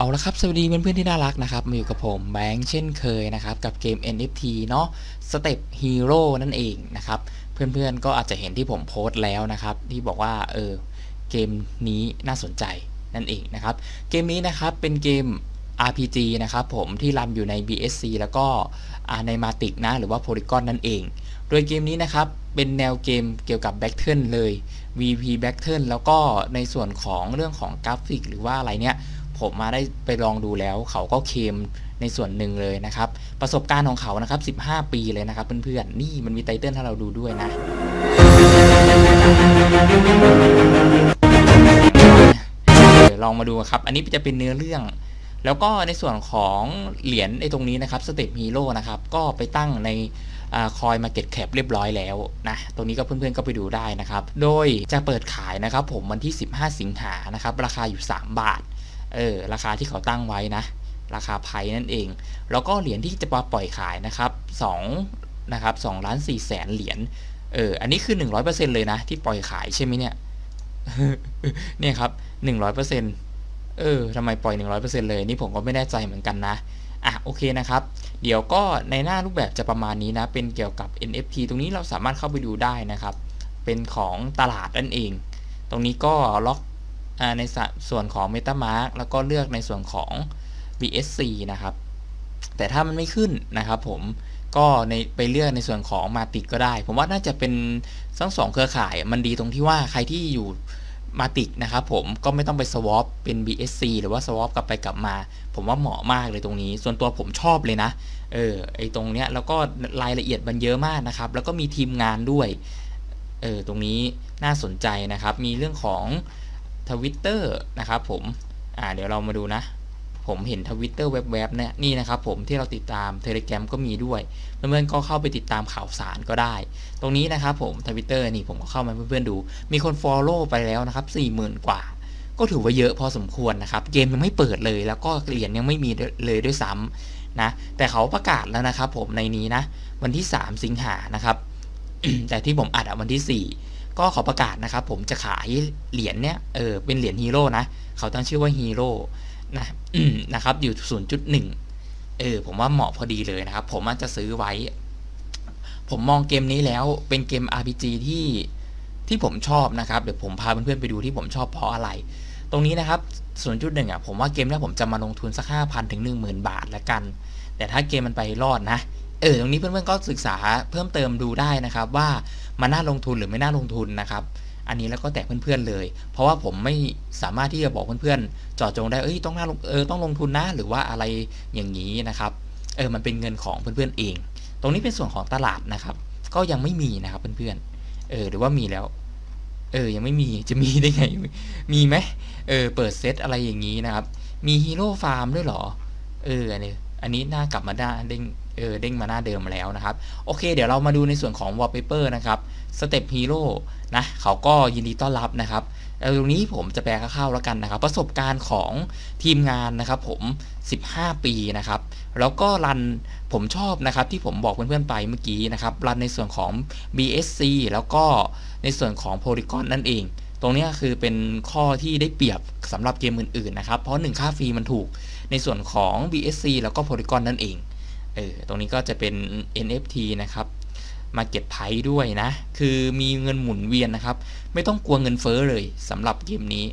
เอาละครับ สวัสดีเพื่อนๆที่น่ารักนะครับ มาอยู่กับผมแบงค์เช่นเคยนะครับ กับเกม NFT เนาะ Step Hero นั่นเองนะครับ เพื่อนๆก็อาจจะเห็นที่ผมโพสต์แล้วนะครับ ที่บอกว่า เออ เกมนี้น่าสนใจนั่นเองนะครับ เกมนี้นะครับเป็นเกม RPG นะครับผมที่รันอยู่ใน BSC แล้วก็ใน Matic นะ หรือว่า Polygon นั่นเอง โดยเกมนี้นะครับ เป็นแนวเกมเกี่ยวกับ Battle เลย VP Battle แล้วก็ในส่วนของเรื่องของกราฟิก หรือว่าอะไรเนี่ย ผมมาได้ไปลองดูแล้ว เขาก็เคลมในส่วนหนึ่งเลยนะครับ ประสบการณ์ของเขานะครับ 15 ปีเลยนะครับเพื่อนๆ นี่มันมีไตเติ้ลให้เราดูด้วยนะ ลองมาดูครับ อันนี้จะเป็นเนื้อเรื่อง แล้วก็ในส่วนของเหรียญไอ้ตรงนี้นะครับสเต p ฮีโร่นะครับ ก็ไปตั้งในคอยมาเก็ตแคปเรียบร้อยแล้วนะ ตรงนี้ก็เพื่อนๆก็ไปดูได้นะครับ โดยจะเปิดขายนะครับผมวันที่ 15 สิงหานะครับ ราคาอยู่ 3 บาท เออราคาที่เขาตั้งไว้นะ ราคาไพ่นั่นเอง แล้วก็เหรียญที่จะมาปล่อยขายนะครับ2นะครับ2ล้าน4แสนเหรียญเอออันนี้คือ 100%เลยนะ ที่ปล่อยขายใช่ไหมเนี่ยเนี่ยครับ 100%เออทำไมปล่อย 100%เลย นี่ผมก็ไม่แน่ใจเหมือนกันนะ อะ โอเคนะครับ เดี๋ยวก็ในหน้ารูปแบบจะประมาณนี้นะ เป็นเกี่ยวกับ NFT ตรงนี้เราสามารถเข้าไปดูได้นะครับ เป็นของตลาดนั่นเอง ตรงนี้ก็ล็อก ในส่วนของ MetaMask แล้วก็เลือกในส่วนของ BSC นะครับ แต่ถ้ามันไม่ขึ้นนะครับผมก็ในไปเลือกในส่วนของมาติกก็ได้ ผมว่าน่าจะเป็นทั้งสองเครือข่ายมันดีตรงที่ว่าใครที่อยู่มาติกนะครับผมก็ไม่ต้องไปสวอปเป็น BSC หรือว่าสวอปกลับไปกลับมา ผมว่าเหมาะมากเลยตรงนี้ ส่วนตัวผมชอบเลยนะเออไอตรงเนี้ยแล้วก็รายละเอียดมันเยอะมากนะครับ แล้วก็มีทีมงานด้วยเออตรงนี้น่าสนใจนะครับ มีเรื่องของ ทวิตเตอร์นะครับผมอ่าเดี๋ยวเรามาดูนะ ผมเห็นทวิตเตอร์แวบๆเนี่ยนี่นะครับผมที่เราติดตามเทเล g r a m ก็มีด้วยเพื่อนๆก็เข้าไปติดตามข่าวสารก็ได้ ตรงนี้นะครับผมทวิตเตอร์นี่ผมก็เข้ามาเพื่อนๆดู มีคน Follow ไปแล้วนะครับ40,000 กว่า ก็ถือว่าเยอะพอสมควรนะครับ เกมยังไม่เปิดเลย แล้วก็เหรียญยังไม่มีเลยด้วยซ้ำนะแต่เขาประกาศแล้วนะครับผมในนี้นะวันที่ 3 สิงหานะครับแต่ที่ผมอัดอะวันที่ 4 ก็ขาประกาศนะครับ ผมจะขายเหรียญเนี้ยเออเป็นเหรียญฮีโร่นะ เขาตั้งชื่อว่าฮีโร่นะนะครับ อยู่ 0.1 เออ ผมว่าเหมาะพอดีเลยนะครับ ผมอาจจะซื้อไว้ ผมมองเกมนี้แล้วเป็นเกม RPG ที่ที่ผมชอบนะครับ เดี๋ยวผมพาเพื่อนๆไปดูที่ผมชอบเพราะอะไร ตรงนี้นะครับ 0.1 อะ ผมว่าเกมนี้ผมจะมาลงทุนสัก 5,000 ถึง 10,000 บาทละกัน แต่ถ้าเกมมันไปรอดนะ เออตรงนี้เพื่อนๆก็ศึกษาเพิ่มเติมดูได้นะครับ ว่ามันน่าลงทุนหรือไม่น่าลงทุนนะครับ อันนี้แล้วก็แต่เพื่อนๆเลย เพราะว่าผมไม่สามารถที่จะบอกเพื่อนๆเจาะจงได้เอ้ยต้องน่าลงเออต้องลงทุนนะหรือว่าอะไรอย่างนี้นะครับเออมันเป็นเงินของเพื่อนๆเอง ตรงนี้เป็นส่วนของตลาดนะครับ ก็ยังไม่มีนะครับเพื่อนๆเออหรือว่ามีแล้ว เออยังไม่มีจะมีได้ไงมีไหมเออเปิดเซตอะไรอย่างนี้นะครับ มีฮีโร่ฟาร์มด้วยเหรอเอออันนี้อันนี้น้ากลับมาได้ เด้งเออเด้งมาหน้าเดิมแล้วนะครับ โอเค เดี๋ยวเรามาดูในส่วนของ wallpaper นะครับ Step Hero นะเขาก็ยินดีต้อนรับนะครับแล้วตรงนี้ผมจะแปลคร่าวๆแล้วกันนะครับ ประสบการณ์ของทีมงานนะครับผม 15 ปีนะครับ แล้วก็รันผมชอบนะครับที่ผมบอกเพื่อนๆไปเมื่อกี้นะครับ รันในส่วนของ BSC แล้วก็ในส่วนของ Polygon นั่นเอง ตรงนี้คือเป็นข้อที่ได้เปรียบสำหรับเกมอื่นๆนะครับ เพราะ 1 ค่าฟรีมันถูกในส่วนของ BSC แล้วก็ Polygon นั่นเอง เออตรงนี้ก็จะเป็น NFT นะครับมาเก็ตไพด้วยนะ คือมีเงินหมุนเวียนนะครับ ไม่ต้องกลัวเงินเฟ้อเลยสำหรับเกมนี้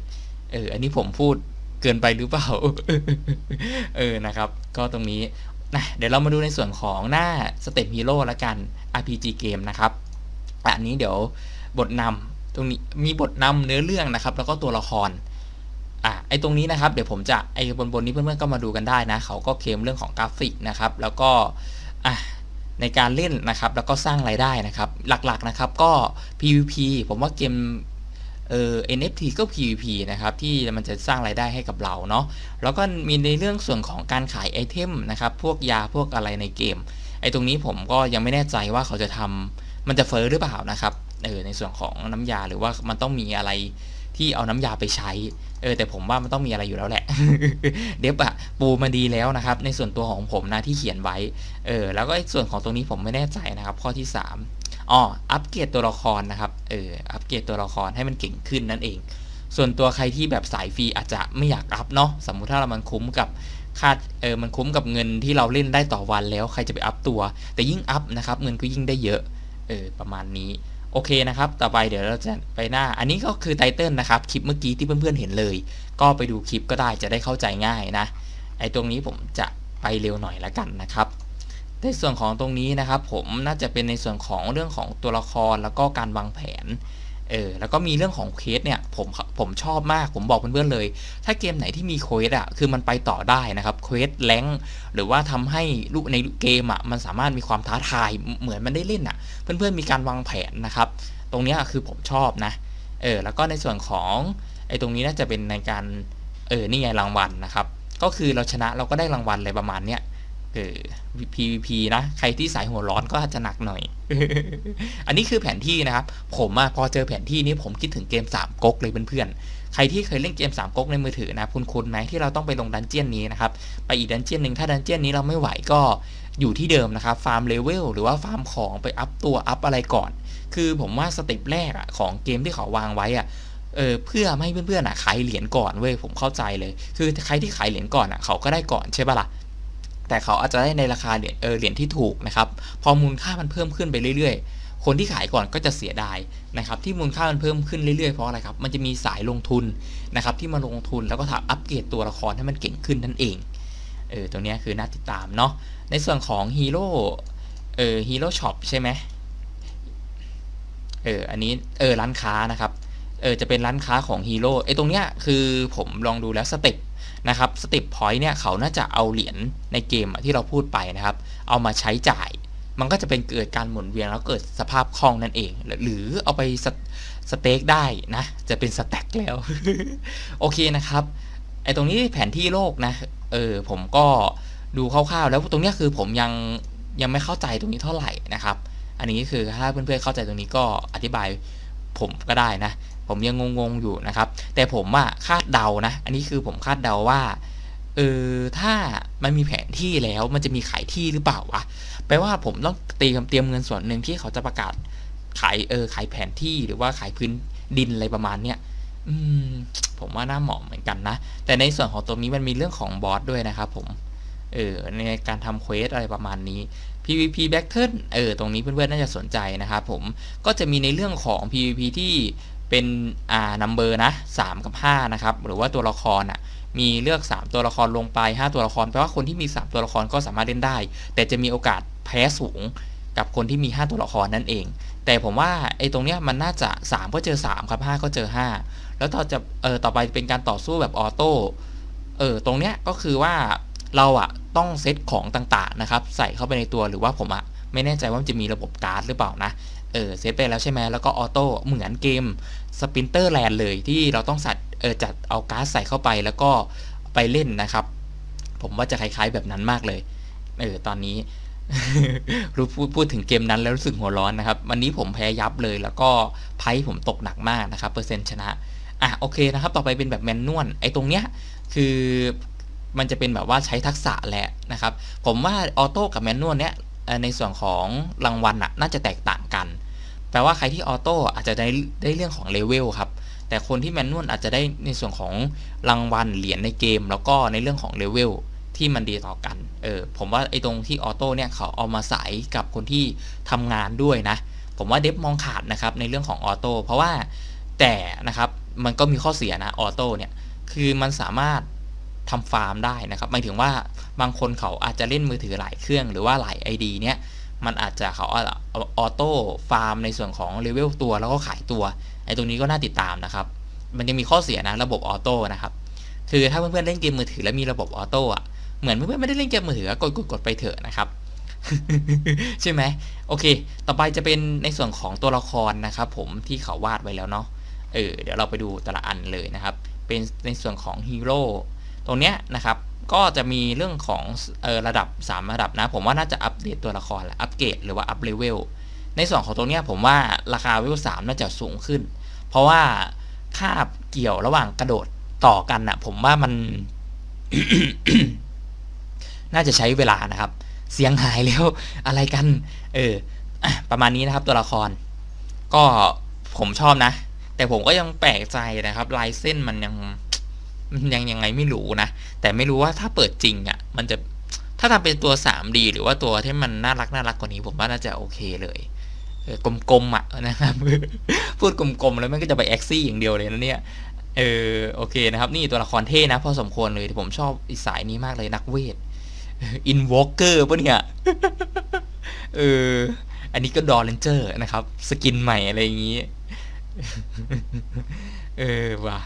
เออ อันนี้ผมพูดเกินไปหรือเปล่า เออ นะครับ ก็ตรงนี้นะเดี๋ยวเรามาดูในส่วนของหน้า Step Hero ละกัน RPG เกมนะครับ อันนี้เดี๋ยวบทนำตรงนี้มีบทนำเนื้อเรื่องนะครับ แล้วก็ตัวละคร ไอ้ตรงนี้นะครับเดี๋ยวผมจะไอ้บนบนนี้เพื่อนๆก็มาดูกันได้นะเขาก็เคลมเรื่องของกราฟิกนะครับ แล้วก็อะในการเล่นนะครับ แล้วก็สร้างรายได้นะครับ หลักๆนะครับก็ PVP ผมว่าเกมเอ่อ NFT ก็ PVP นะครับ ที่มันจะสร้างรายได้ให้กับเราเนาะแล้วก็มีในเรื่องส่วนของการขายไอเทมนะครับ พวกยาพวกอะไรในเกม ไอตรงนี้ผมก็ยังไม่แน่ใจว่าเขาจะทำมันจะเฟอร์หรือเปล่านะครับเออในส่วนของน้ำยาหรือว่ามันต้องมีอะไร ที่เอาน้ำยาไปใช้ เออแต่ผมว่ามันต้องมีอะไรอยู่แล้วแหละ เดฟอะปูมาดีแล้วนะครับ ในส่วนตัวของผมนะที่เขียนไว้ เออแล้วก็ส่วนของตรงนี้ผมไม่แน่ใจนะครับ ข้อที่ 3อ๋ออัปเกรดตัวละครนะครับ เอออัปเกรดตัวละครให้มันเก่งขึ้นนั่นเอง ส่วนตัวใครที่แบบสายฟรีอาจจะไม่อยากอัพเนาะ สมมุติถ้าเรามันคุ้มกับค่าเออมันคุ้มกับเงินที่เราเล่นได้ต่อวันแล้วใครจะไปอัพตัว แต่ยิ่งอัพนะครับเงินก็ยิ่งได้เยอะ เออประมาณนี้ โอเคนะครับ ต่อไปเดี๋ยวเราจะไปหน้า อันนี้ก็คือไตเติลนะครับ คลิปเมื่อกี้ที่เพื่อนๆเห็นเลย ก็ไปดูคลิปก็ได้จะได้เข้าใจง่ายนะ ไอ้ตรงนี้ผมจะไปเร็วหน่อยละกันนะครับในส่วนของตรงนี้นะครับ ผมน่าจะเป็นในส่วนของเรื่องของตัวละครแล้วก็การวางแผน เออแล้วก็มีเรื่องของเควสเนี่ยผมผมชอบมากผมบอกเพื่อนๆเลย ถ้าเกมไหนที่มีเควสอะคือมันไปต่อได้นะครับเควสแรงหรือว่าทำให้ลูกในเกมอะมันสามารถมีความท้าทายเหมือนมันได้เล่นอะเพื่อนๆมีการวางแผนนะครับ ตรงนี้คือผมชอบนะเออแล้วก็ในส่วนของไอ้ตรงนี้น่าจะเป็นในการเออนี่ไงรางวัลนะครับ ก็คือเราชนะเราก็ได้รางวัลอะไรประมาณเนี้ย เออ PVP นะ ใครที่สายหัวร้อนก็อาจจะหนักหน่อย อันนี้คือแผนที่นะครับ ผมอะพอเจอแผนที่นี้ผมคิดถึงเกม3ก๊กเลยเพื่อนๆ ใครที่เคยเล่นเกม3ก๊กในมือถือนะคุณคุณไหมที่เราต้องไปลงดันเจียนนี้นะครับ ไปอีกดันเจียนหนึ่งถ้าดันเจียนนี้เราไม่ไหวก็อยู่ที่เดิมนะครับ ฟาร์มเลเวลหรือว่าฟาร์มของไปอัพตัวอัพอะไรก่อน คือผมว่าสเต็ปแรกอะของเกมที่เขาวางไว้อะเออเพื่อไม่ให้เพื่อนๆอะขายเหรียญก่อนเว้ยผมเข้าใจเลย คือใครที่ขายเหรียญก่อนอะเขาก็ได้ก่อนใช่ปะล่ะ แต่เขาอาจจะได้ในราคาเหรียญเออเหรียญที่ถูกนะครับพอมูลค่ามันเพิ่มขึ้นไปเรื่อยๆ คนที่ขายก่อนก็จะเสียดายนะครับที่มูลค่ามันเพิ่มขึ้นเรื่อยๆเพราะอะไรครับมันจะมีสายลงทุนนะครับที่มาลงทุนแล้วก็ทำอัปเกรดตัวละครให้มันเก่งขึ้นนั่นเองเออตัวนี้คือน่าติดตามเนาะในส่วนของฮีโร่เออฮีโร่ช็อปใช่ไหมเอออันนี้เออร้านค้านะครับเออจะเป็นร้านค้าของฮีโร่ไอ้ตรงเนี้ยคือผมลองดูแล้วสเต็ป นะครับสเต็ปพอยต์เนี่ยเขาน่าจะเอาเหรียญในเกมที่เราพูดไปนะครับ เอามาใช้จ่าย มันก็จะเป็นเกิดการหมุนเวียนแล้วเกิดสภาพคล่องนั่นเอง หรือเอาไปสสเต็กได้นะ จะเป็นสแต็กแล้ว โอเคนะครับไอตรงนี้แผนที่โลกนะ เออผมก็ดูคร่าวๆ แล้วตรงนี้คือผมยังยังไม่เข้าใจตรงนี้เท่าไหร่นะครับ อันนี้คือถ้าเพื่อนๆเข้าใจตรงนี้ก็อธิบายผมก็ได้นะ ผมยังงงๆอยู่นะครับ แต่ผมอะคาดเดานะ อันนี้คือผมคาดเดาว่าเออถ้ามันมีแผนที่แล้วมันจะมีขายที่หรือเปล่าวะแปลว่าผมต้องเตรียมเตรียมเงินส่วนหนึ่งที่เขาจะประกาศขายเออขายแผนที่หรือว่าขายพื้นดินอะไรประมาณเนี้ยอืมผมว่าน่าเหมาะเหมือนกันนะ แต่ในส่วนของตัวนี้มันมีเรื่องของบอสด้วยนะครับผมเออในการทำเควสอะไรประมาณนี้ PVP Battle เออตรงนี้เพื่อนๆน่าจะสนใจนะครับผมก็จะมีในเรื่องของ PVP ที่ เป็นอ่านัมเบอร์นะ3กับ5นะครับหรือว่าตัวละครอะมีเลือก 3 ตัวละครลงไป 5 ตัวละครแปลว่าคนที่มี 3 ตัวละครก็สามารถเล่นได้ แต่จะมีโอกาสแพ้สูงกับคนที่มี 5 ตัวละครนั่นเอง แต่ผมว่าไอ้ตรงเนี้ยมันน่าจะ 3 ก็เจอ 3 ครับ 5 ก็เจอ 5 แล้วต่อจะเออต่อไปเป็นการต่อสู้แบบออโต้เออตรงเนี้ยก็คือว่าเราอะต้องเซตของต่างๆนะครับ ใส่เข้าไปในตัวหรือว่าผมอะ ไม่แน่ใจว่ามันจะมีระบบการ์ดหรือเปล่านะเออเซตไปแล้วใช่ไหมแล้วก็ออโต้เหมือนเกมสปินเตอร์แลนด์เลยที่เราต้องสัตเออจัดเอาการ์ดใส่เข้าไปแล้วก็ไปเล่นนะครับ ผมว่าจะคล้ายๆแบบนั้นมากเลยเออตอนนี้รู้พูดพูดถึงเกมนั้นแล้วรู้สึกหัวร้อนนะครับ วันนี้ผมแพ้ยับเลยแล้วก็ไพ่ผมตกหนักมากนะครับ เปอร์เซ็นต์ชนะอะโอเคนะครับ ต่อไปเป็นแบบแมนนวลไอ้ตรงเนี้ยคือมันจะเป็นแบบว่าใช้ทักษะแหละนะครับ ผมว่าออโต้กับแมนนวลเนี้ย ในส่วนของรางวัลน่ะน่าจะแตกต่างกัน แปลว่าใครที่ออโต้อาจจะได้ได้เรื่องของเลเวลครับ แต่คนที่แมนนวลอาจจะได้ในส่วนของรางวัลเหรียญในเกม แล้วก็ในเรื่องของเลเวลที่มันดีต่อกัน เออ ผมว่าไอ้ตรงที่ออโต้เนี่ยเขาเอามาใส่กับคนที่ทำงานด้วยนะ ผมว่าเดฟมองขาดนะครับในเรื่องของออโต้ เพราะว่าแต่นะครับมันก็มีข้อเสียนะออโต้เนี่ย คือมันสามารถ ทำฟาร์มได้นะครับหมายถึงว่าบางคนเขาอาจจะเล่นมือถือหลายเครื่องหรือว่าหลาย ID เนี้ยมันอาจจะเขาออโต้ฟาร์มในส่วนของเลเวลตัวแล้วก็ขายตัวไอ้ตรงนี้ก็น่าติดตามนะครับ มันยังมีข้อเสียนะระบบออโต้นะครับคือถ้าเพื่อนๆเล่นเกมมือถือแล้วมีระบบออโต้อะเหมือนเพื่อนๆไม่ได้เล่นเกมมือถือกดกดกดไปเถอะนะครับใช่ไหมโอเค ต่อไปจะเป็นในส่วนของตัวละครนะครับผมที่เขาวาดไว้แล้วเนาะเออเดี๋ยวเราไปดูแต่ละอันเลยนะครับ เป็นในส่วนของฮีโร่ ตรงเนี้ยนะครับก็จะมีเรื่องของออระดับ 3 ระดับนะ ผมว่าน่าจะอัปเดตตัวละครอัปเกรดหรือว่าอัปเลเวลในส่วนของตรงเนี้ยผมว่าราคาเวลสามน่าจะสูงขึ้น เพราะว่าคาบเกี่ยวระหว่างกระโดดต่อกันนะผมว่ามัน น่าจะใช้เวลานะครับ เสียงหายแล้วอะไรกัน เออประมาณนี้นะครับตัวละคร ก็ผมชอบนะ แต่ผมก็ยังแปลกใจนะครับ ลายเส้นมันยัง ยังยังไงไม่รู้นะ แต่ไม่รู้ว่าถ้าเปิดจริงอะ่ะ มันจะถ้าทำเป็นตัว 3D หรือว่าตัวที่มันน่ารักน่ารักกว่านี้ ผมว่าน่าจะโอเคเลยเออกลมๆอะนะครับ พูดกลมๆแล้วมันก็จะไปแอคซี่อย่างเดียวเลยนะเนี่ยเออโอเคนะครับ นี่ตัวละครเท่นะ พอสมควรเลยผมชอบอีสายนี้มากเลยนักเวทอินวอล์กเกอร์ปะเนี่ยเอออันนี้ก็ดอเลนเจอร์นะครับ สกินใหม่อะไรอย่างนี้ เออว่ะ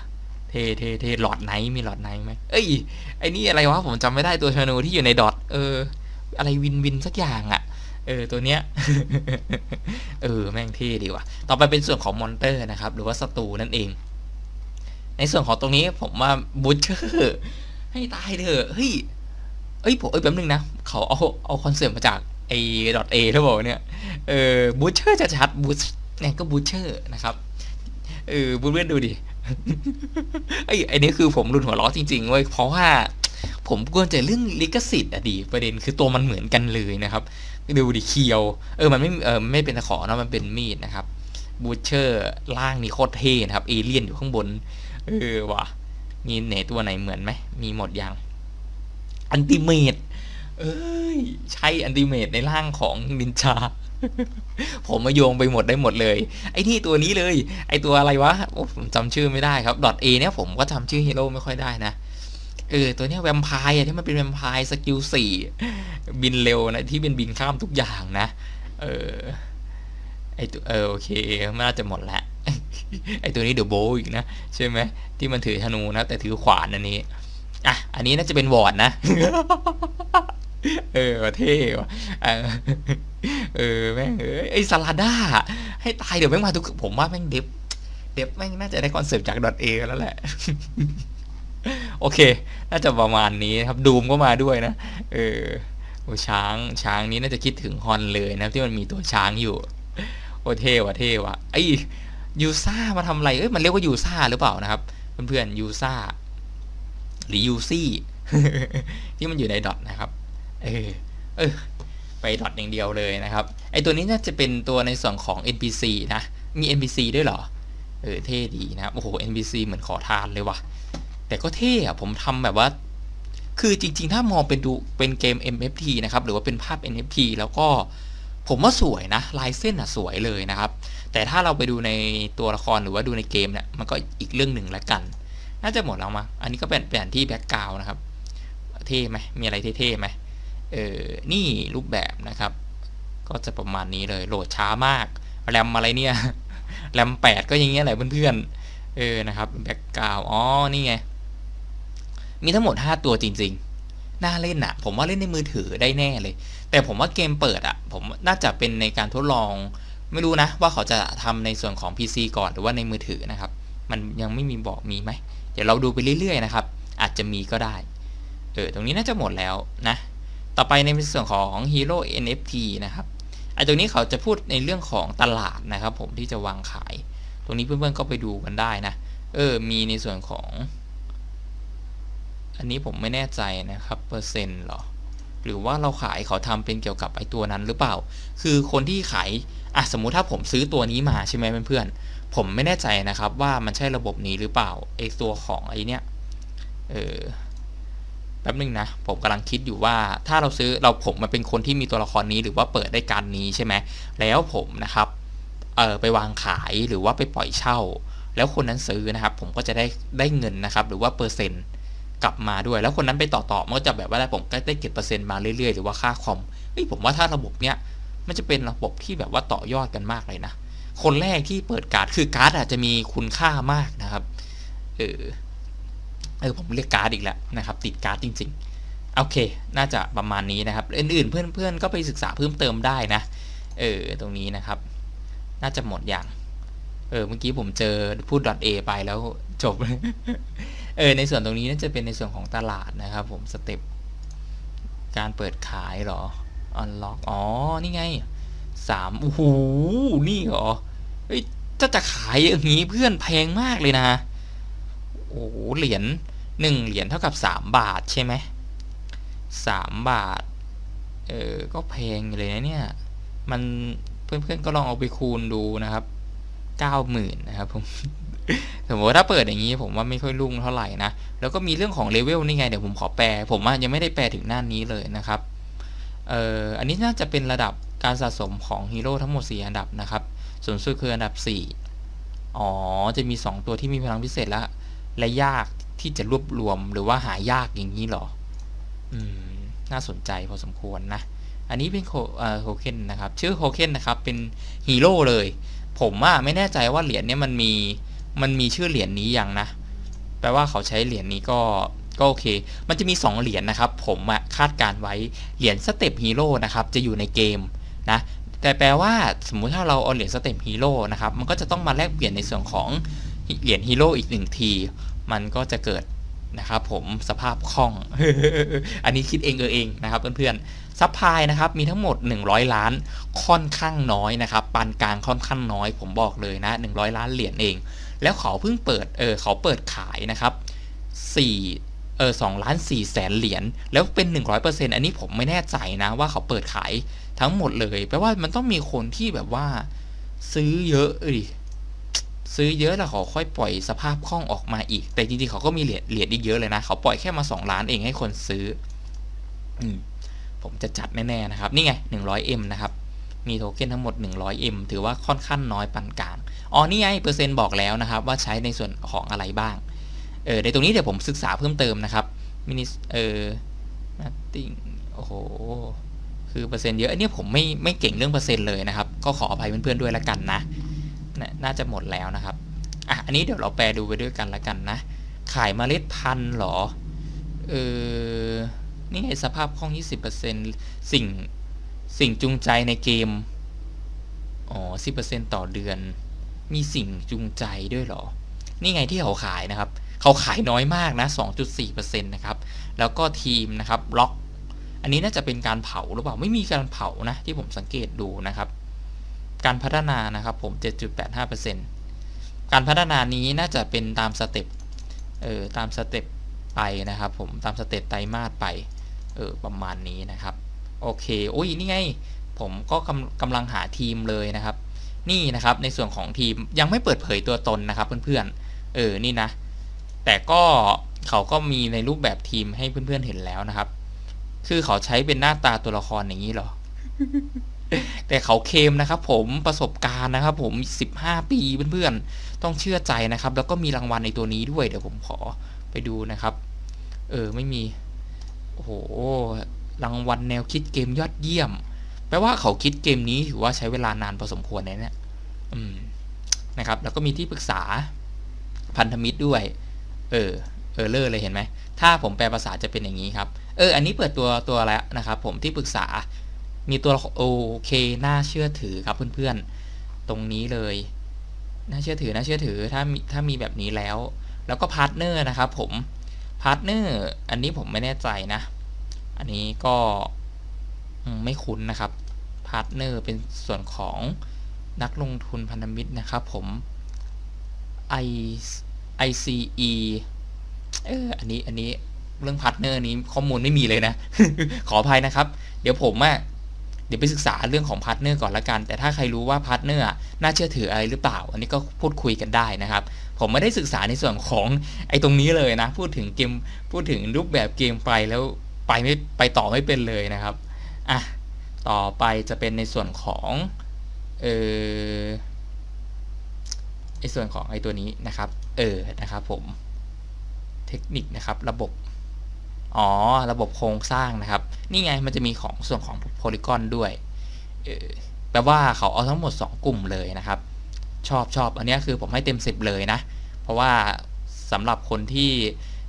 เท่เทเทหลอดไนท์มีหลอดไนท์ไหมเอ้ยไอ้นี่อะไรวะผมจำไม่ได้ตัวชานูที่อยู่ในดอทเออ อะไรวินวินสักอย่างอะ่ะเออตัวเนี้ยเออแม่งเท่ดีว่ะ ต่อไปเป็นส่วนของมอนเตอร์นะครับ หรือว่าศัตรูนั่นเอง ในส่วนของตรงนี้ผมว่าบูชเชอร์ให้ตายเถอะเฮ้ยเอ้ยผมเอ้ยแป๊บนึงนะ เขาเอาเอาคอนเซ็ปต์มาจากไอ้ดอทเอหรือเปล่าเนี่ยเออบูชเชอร์จะชัดบูชเนี่ยก็บูชเชอร์นะครับเออเพื่อดูดิ ไอ้ไอ้นี่คือผมรุนหัวล้อจริงๆเว้ยเพราะว่าผมกลัวจเรื่องลิขสิทธิ์อะดีประเด็นคือตัวมันเหมือนกันเลยนะครับดูดิเคียว เออมันไม่เออไม่เป็นตะขอเนาะมันเป็นมีดนะครับบูชเชอร์ล่างนี่โคตรเท่นะครับเอเลี่ยนอยู่ข้างบน เออว่ะมีไหนตัวไหนเหมือนไหมมีหมดยังอันติเมตเอ้ย ใช่อันติเมตในร่างของนินจา ผมมาโยงไปหมดได้หมดเลย ไอ้นี่ตัวนี้เลย ไอ้ตัวอะไรวะผมจำชื่อไม่ได้ครับดอทเอเนี่ยผมก็จำชื่อฮีโร่ไม่ค่อยได้นะเออตัวเนี้ยแวมไพร์อะที่มันเป็นแวมไพร์สกิลสี่บินเร็วนะที่เป็นบินข้ามทุกอย่างนะ เออไอตัวเออโอเคมันน่าจะหมดล้วไอตัวนี้เดอะโบอีกนะใช่ไหมที่มันถือธนูนะ แต่ถือขวานอันนี้อะอันนี้น่าจะเป็นวอร์ดนะ เออเท่ว่ะ เออแม่งเอ้ยไอซาลาด้าให้ตายเดี๋ยวแม่งมาทุกผมว่าแม่งเดฟเดฟแม่งน่าจะได้คอนเซปต์จากดอทเอแล้วแหละ โอเค น่าจะประมาณนี้ครับดูมก็มาด้วยนะ เออโอ้ช้างช้างนี้น่าจะคิดถึงฮอนเลยนะที่มันมีตัวช้างอยู่ โอเท่ว่ะเท่ว่ะไอยูซ่ามาทำอะไรเอ้ยมันเรียกว่ายูซ่าหรือเปล่านะครับ เพื่อนๆยูซ่าหรือยูซี่ที่มันอยู่ในดอทนะครับ เออเออ ไปดอทอย่างเดียวเลยนะครับไอตัวนี้น่าจะเป็นตัวในส่วนของ NPC นะมี NPC ด้วยเหรอเออเท่ดีนะครับโอ้โห NPC เหมือนขอทานเลยว่ะแต่ก็เท่อะผมทำแบบว่า คือจริง ๆ ถ้ามองเป็นดูเป็นเกม MFT นะครับหรือว่าเป็นภาพ NFT แล้วก็ผมว่าสวยนะลายเส้นอะสวยเลยนะครับ แต่ถ้าเราไปดูในตัวละครหรือว่าดูในเกมเนี่ยมันก็อีกเรื่องหนึ่งละกัน น่าจะหมดแล้วมาอันนี้ก็เป็นแผนที่แบ็กกราวนะครับ เท่ไหมมีอะไรเท่ๆไหม เออนี่รูปแบบนะครับ ก็จะประมาณนี้เลยโหลดช้ามากแรมอะไรเนี่ยแรมแปดก็อย่างเงี้ยแหละเพื่อนๆเออนะครับแบ็กกราวอ๋อนี่ไงมีทั้งหมด 5 ตัวจริง ๆ น่าเล่นอะผมว่าเล่นในมือถือได้แน่เลย แต่ผมว่าเกมเปิดอะผมน่าจะเป็นในการทดลอง ไม่รู้นะ ว่าเขาจะทำในส่วนของ PC ก่อนหรือว่าในมือถือนะครับ มันยังไม่มีบอกมีไหม เดี๋ยวเราดูไปเรื่อยๆนะครับ อาจจะมีก็ได้ เออ ตรงนี้น่าจะหมดแล้วนะ ต่อไปในส่วนของ Hero NFT นะครับไอตรงนี้เขาจะพูดในเรื่องของตลาดนะครับผมที่จะวางขาย ตรงนี้เพื่อนๆก็ไปดูกันได้นะเออมีในส่วนของ อันนี้ผมไม่แน่ใจนะครับเปอร์เซ็นต์หรอหรือว่าเราขายเขาทำเป็นเกี่ยวกับไอตัวนั้นหรือเปล่า คือคนที่ขายอะสมมุติถ้าผมซื้อตัวนี้มาใช่ไหมเพื่อนๆผมไม่แน่ใจนะครับว่ามันใช่ระบบนี้หรือเปล่าไอตัวของไอเนี้ยเออ แป๊บนึงนะ ผมกำลังคิดอยู่ว่าถ้าเราซื้อเราผมมาเป็นคนที่มีตัวละครนี้หรือว่าเปิดได้การนี้ใช่ไหมแล้วผมนะครับเออไปวางขายหรือว่าไปปล่อยเช่า แล้วคนนั้นซื้อนะครับ ผมก็จะได้ได้เงินนะครับ หรือว่าเปอร์เซ็นต์กลับมาด้วย แล้วคนนั้นไปต่อต่อมันก็จะแบบว่าผมก็ได้เก็บเปอร์เซ็นต์มาเรื่อยๆ หรือว่าค่าคอมเฮ้ยผมว่าถ้าระบบเนี้ยมันจะเป็นระบบที่แบบว่าต่อยอดกันมากเลยนะคนแรกที่เปิดการ์ดคือการ์ดอาจจะมีคุณค่ามากนะครับเออ เออผมเรียกการ์ดอีกแล้วนะครับ ติดการ์ดจริงๆ โอเค น่าจะประมาณนี้นะครับ อื่นๆ เพื่อนๆ ก็ไปศึกษาเพิ่มเติมได้นะ เออ ตรงนี้นะครับ น่าจะหมดอย่าง เออ เมื่อกี้ผมเจอพูด .a ไปแล้วจบ เออ ในส่วนตรงนี้น่าจะเป็นในส่วนของตลาดนะครับ ผม สเต็ป การเปิดขายหรอ unlock อ๋อ นี่ไงสามโอ้โห นี่เหรอ เฮ้ยถ้าจะขายอย่างนี้เพื่อนแพงมากเลยนะ โอ้โห เหรียญ หนึ่งเหรียญเท่ากับสามบาทใช่ไหมสามบาท เออ ก็แพงเลยนะเนี่ย มันเพื่อนๆก็ลองเอาไปคูณดูนะครับเก้าหมื่นนะครับผม สมมติว่าถ้าเปิดอย่างนี้ผมว่าไม่ค่อยรุ่งเท่าไหร่นะ แล้วก็มีเรื่องของเลเวลนี่ไง เดี๋ยวผมขอแปล ผมยังไม่ได้แปลถึงหน้านี้เลยนะครับ เอ่อ อันนี้น่าจะเป็นระดับการสะสมของฮีโร่ทั้งหมด 4 อันดับนะครับ ส่วนสุดคืออันดับ 4 อ๋อ จะมี 2 ตัวที่มีพลังพิเศษและและยาก ที่จะรวบรวมหรือว่าหายากอย่างนี้หรอ อืม น่าสนใจพอสมควรนะ อันนี้เป็นโคเคนนะครับ ชื่อโคเคนนะครับ เป็นฮีโร่เลย ผมอะไม่แน่ใจว่าเหรียญเนี้ยมันมี มันมีชื่อเหรียญนี้ยังนะ แปลว่าเขาใช้เหรียญนี้ก็ ก็โอเค มันจะมี 2 เหรียญนะครับ ผมคาดการไว้ เหรียญสเต็ปฮีโร่นะครับ จะอยู่ในเกมนะแต่แปลว่าสมมุติถ้าเราเอาเหรียญสเต็ปฮีโร่นะครับ มันก็จะต้องมาแลกเปลี่ยนในส่วนของเหรียญฮีโร่อีกหนึ่งที มันก็จะเกิดนะครับผมสภาพคล่อง อันนี้คิดเองเออเองนะครับเพื่อนๆซัพพลายนะครับมีทั้งหมด 100 ล้านค่อนข้างน้อยนะครับปานกลางค่อนข้างน้อย ผมบอกเลยนะ 100 ล้านเหรียญเอง แล้วเขาเพิ่งเปิดเออเขาเปิดขายนะครับ4เออ2ล้าน4แสนเหรียญแล้วเป็น 100%อันนี้ผมไม่แน่ใจนะว่าเขาเปิดขายทั้งหมดเลยแปลว่ามันต้องมีคนที่แบบว่า ซื้อเยอะดิ ซื้อเยอะแล้วเขาค่อยปล่อยสภาพคล่องออกมาอีก แต่จริงๆเขาก็มีเหรียญเหรียญอีกเยอะเลยนะ เขาปล่อยแค่มา 2 ล้านเองให้คนซื้ออืมผมจะจัดแน่ๆนะครับ นี่ไง 100M นะครับ มีโทเค็นทั้งหมด 100M ถือว่าค่อนข้างน้อยปานกลาง อ๋อ นี่ไง เปอร์เซ็นต์บอกแล้วนะครับ ว่าใช้ในส่วนของอะไรบ้าง เออ ในตรงนี้เดี๋ยวผมศึกษาเพิ่มเติมนะครับ มินิ เออนัตติงโอ้โห คือเปอร์เซ็นต์เยอะ อันนี้ผมไม่ไม่เก่งเรื่องเปอร์เซ็นต์เลยนะครับ ก็ขออภัยเพื่อนๆด้วยละกันนะ น่าจะหมดแล้วนะครับอะอันนี้เดี๋ยวเราแปลดูไปด้วยกันละกันนะ ขายเมล็ดพันธุ์หรอ เออ นี่ไงสภาพคล่อง 20%สิ่ง สิ่งจูงใจในเกม อ๋อ 10%ต่อเดือน มีสิ่งจูงใจด้วยหรอ นี่ไงที่เขาขายนะครับ เขาขายน้อยมากนะ 2.4%นะครับ แล้วก็ทีมนะครับ ล็อก อันนี้น่าจะเป็นการเผาหรือเปล่า ไม่มีการเผานะ ที่ผมสังเกตดูนะครับ การพัฒนานะครับผม 7.85%การพัฒนานี้น่าจะเป็นตามสเต็ปเออตามสเต็ปไปนะครับผมตามสเต็ปไตรมาสไปเออประมาณนี้นะครับ โอเคอุ้ยนี่ไง ผมก็กำกำลังหาทีมเลยนะครับ นี่นะครับในส่วนของทีมยังไม่เปิดเผยตัวตนนะครับเพื่อนๆเออนี่นะ แต่ก็เขาก็มีในรูปแบบทีมให้เพื่อนๆเห็นแล้วนะครับ คือเขาใช้เป็นหน้าตาตัวละครอย่างนี้เหรอ แต่เขาเคมนะครับผมประสบการณ์นะครับผม 15 ปีเพื่อนๆ ต้องเชื่อใจนะครับ แล้วก็มีรางวัลในตัวนี้ด้วย เดี๋ยวผมขอไปดูนะครับ เออ ไม่มี โอ้โห รางวัลแนวคิดเกมยอดเยี่ยม แปลว่าเขาคิดเกมนี้ถือว่าใช้เวลานานพอสมควรเลยเนี่ยอืม นะครับ แล้วก็มีที่ปรึกษาพันธมิตรด้วย เออ เออเลอร์เลยเห็นไหม ถ้าผมแปลภาษาจะเป็นอย่างนี้ครับ เออ อันนี้เปิดตัวตัวแล้วนะครับ ผมที่ปรึกษา มีตัวโอเคน่าเชื่อถือครับเพื่อนๆ ตรงนี้เลย น่าเชื่อถือน่าเชื่อถือถ้ามีถ้ามีแบบนี้แล้ว แล้วก็พาร์ทเนอร์นะครับผมพาร์ทเนอร์อันนี้ผมไม่แน่ใจนะ อันนี้ก็ไม่คุ้นนะครับพาร์ทเนอร์เป็นส่วนของนักลงทุนพันธมิตรนะครับผม I ICE เอออันนี้อันนี้เรื่องพาร์ทเนอร์นี้ข้อมูลไม่มีเลยนะ ขออภัยนะครับ เดี๋ยวผมอะ ดี๋ยวไปศึกษาเรื่องของพาร์ทเนอร์ก่อนละกัน แต่ถ้าใครรู้ว่าพาร์ทเนอร์น่าเชื่อถืออะไรหรือเปล่า อันนี้ก็พูดคุยกันได้นะครับ ผมไม่ได้ศึกษาในส่วนของไอ้ตรงนี้เลยนะ พูดถึงเกม พูดถึงรูปแบบเกมไปแล้วไปไม่ไปต่อไม่เป็นเลยนะครับ อะ ต่อไปจะเป็นในส่วนของเออไอ้ส่วนของไอ้ตัวนี้นะครับ เออ นะครับผม เทคนิคนะครับ ระบบ อ๋อ ระบบโครงสร้างนะครับ นี่ไงมันจะมีของส่วนของโพลีกอนด้วยแปลว่าเขาเอาทั้งหมด 2 กลุ่มเลยนะครับ ชอบชอบอันนี้คือผมให้เต็ม 10 เลยนะ เพราะว่าสำหรับคนที่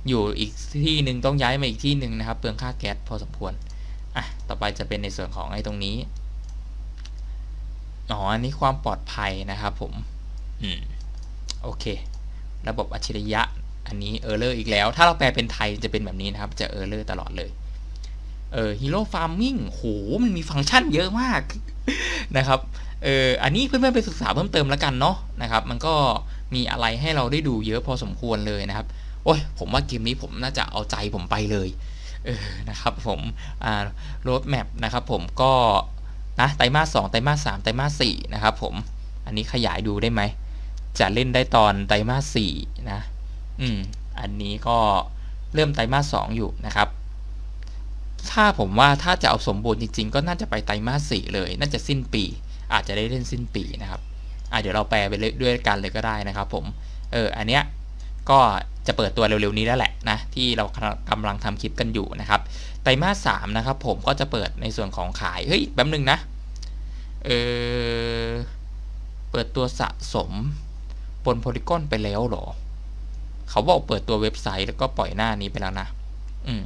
อยู่อีกที่หนึ่งต้องย้ายมาอีกที่หนึ่งนะครับ เปลืองค่าแก๊สพอสมควรอะต่อไปจะเป็นในส่วนของไอ้ตรงนี้อ๋ออันนี้ความปลอดภัยนะครับผม อืม โอเค ระบบอัจฉริยะ อันนี้เออร์เลอร์อีกแล้ว ถ้าเราแปลเป็นไทยจะเป็นแบบนี้นะครับ จะเออร์เลอร์ตลอดเลย เออฮีโร่ฟาร์มิงโห มันมีฟังก์ชันเยอะมากนะครับ เออ อันนี้เพื่อนๆไปศึกษาเพิ่มเติมแล้วกันเนาะนะครับ มันก็มีอะไรให้เราได้ดูเยอะพอสมควรเลยนะครับ โอ้ย ผมว่าเกมนี้ผมน่าจะเอาใจผมไปเลย เออ นะครับผม อ่ารดแมปนะครับผม ก็ นะ ไตรมาสสองไตรมาสสามไตรมาสสี่นะครับผม อันนี้ขยายดูได้ไหม จะเล่นได้ตอนไตรมาสสี่นะ อืม อันนี้ก็เริ่มไตรมาสสองอยู่นะครับ ถ้าผมว่าถ้าจะเอาสมบูรณ์จริงๆ ก็น่าจะไปไตรมาสสี่เลย น่าจะสิ้นปี อาจจะได้เล่นสิ้นปีนะครับ อะเดี๋ยวเราแปลไปด้วยกันเลยก็ได้นะครับ ผม เออ อันเนี้ยก็จะเปิดตัวเร็วๆนี้แล้วแหละนะที่เรากำลังทำคลิปกันอยู่นะครับ ไตรมาสสามนะครับ ผมก็จะเปิดในส่วนของขาย เฮ้ยแป๊บนึงนะ เออ เปิดตัวสะสมบนโพลิกอนไปแล้วหรอ เขาบอกเปิดตัวเว็บไซต์แล้วก็ปล่อยหน้านี้ไปแล้วนะ อืม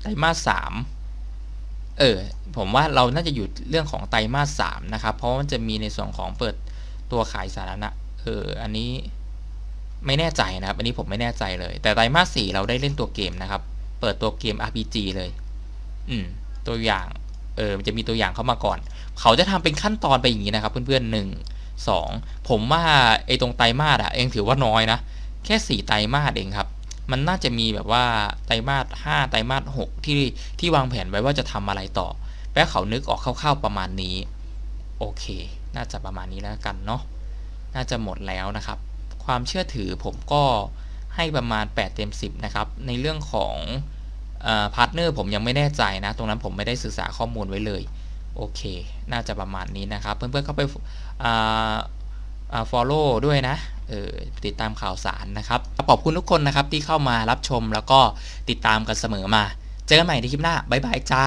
ไตรมาสสามเออ ผมว่าเราน่าจะอยู่เรื่องของไตรมาสสามนะครับ เพราะมันจะมีในส่วนของเปิดตัวขายสาธารณะ เออ อันนี้ไม่แน่ใจนะครับ อันนี้ผมไม่แน่ใจเลย แต่ไตรมาสสี่เราได้เล่นตัวเกมนะครับ เปิดตัวเกม RPG เลย อืม ตัวอย่าง เออ มันจะมีตัวอย่างเข้ามาก่อน เขาจะทำเป็นขั้นตอนไปอย่างนี้นะครับ เพื่อนๆหนึ่ง สองผมว่าไอ้ตรงไตรมาสอะเองถือว่าน้อยนะ แค่สี่ไตรมาสเองครับ มันน่าจะมีแบบว่าไตรมาสห้าไตรมาสหกที่ที่วางแผนไว้ว่าจะทำอะไรต่อแปะเขานึกออกคร่าวๆประมาณนี้ โอเค น่าจะประมาณนี้แล้วกันเนาะน่าจะหมดแล้วนะครับ ความเชื่อถือผมก็ให้ประมาณ 8 เต็ม 10 นะครับ ในเรื่องของพาร์ทเนอร์ผมยังไม่แน่ใจนะ ตรงนั้นผมไม่ได้ศึกษาข้อมูลไว้เลย โอเค น่าจะประมาณนี้นะครับ เพื่อนๆเข้าไปอ่าอ่า follow ด้วยนะเออติดตามข่าวสารนะครับขอบคุณทุกคนนะครับที่เข้ามารับชมแล้วก็ติดตามกันเสมอมา เจอกันใหม่ในคลิปหน้า บ๊ายบายจ้า